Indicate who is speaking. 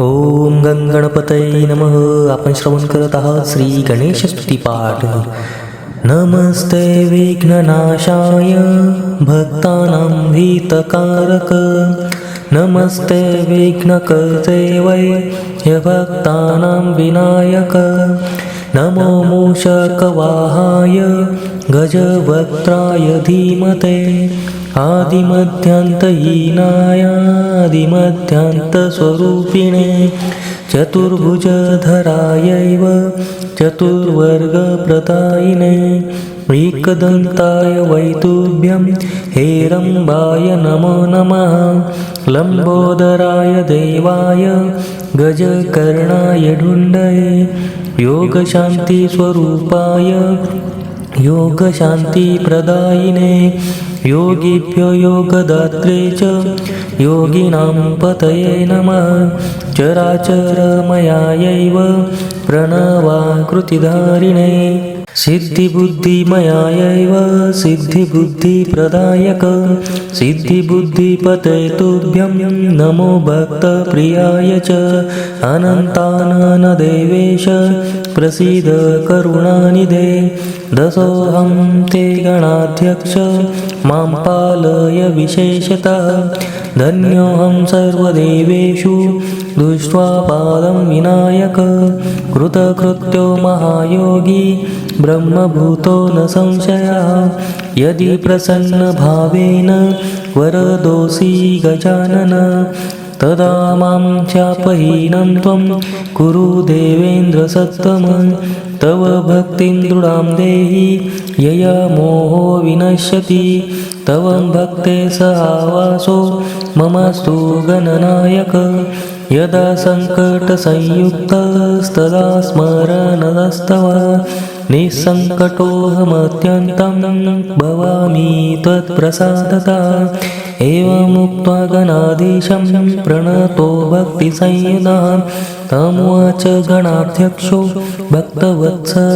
Speaker 1: ओम गणपतये नमः. आपण श्रवण करत आहात श्री गणेश स्तुतीपाठ नमस्ते विघ्ननाशाय भक्तानां भीतकारक. नमस्ते विघ्नकर्ते वै भक्तानां विनायक. नमो मूषकवाहाय गजवक्त्राय धीमते. आदिमध्यान्तहीनायादिमध्यान्तस्वरूपिणे चतुर्भुजधरायैव चतुर्वर्गप्रदायिने एकदन्ताय वैतुभ्यं हेरम्बाय नमो नमः। लम्बोदराय देवाय गजकर्णाय ढुण्डये योगशान्तिस्वरूपाय योगशान्तिप्रदायिने योगिभ्यो योगदात्रे च योगिनां पतये नमः। चराचरमयायैव प्रणवाकृतिधारिणे। सिद्धिबुद्धिमयायैव सिद्धिबुद्धिप्रदायक। सिद्धिबुद्धिपतये तुभ्यं नमो भक्तप्रियाय च। अनन्ताननदेवेश प्रसीद करुणानिधे दसोऽहं ते गणाध्यक्ष मां पालय विशेषतः। धन्योऽहं सर्वदेवेषु दृष्ट्वा पादं विनायक। कृतकृत्यो महायोगी ब्रह्मभूतो न संशयः। यदि प्रसन्नभावेन वरदोषी गजानन। तदा मां चापहीनं त्वं कुरु देवेन्द्रसत्तम तव भक्तिं दृढां देहि यया मोहो विनश्यति तव भक्ते सहावासो ममस्तु गणनायक यदा सङ्कटसंयुक्तस्तदा स्मरणदस्तव निःसङ्कटोऽहमत्यन्तं भवामि त्वत्प्रसादता। एवमुक्त्वा गणाधीशं प्रणतो भक्तिसंयुधा तमुवाच गणाध्यक्षो भक्तवत्सलभावतः।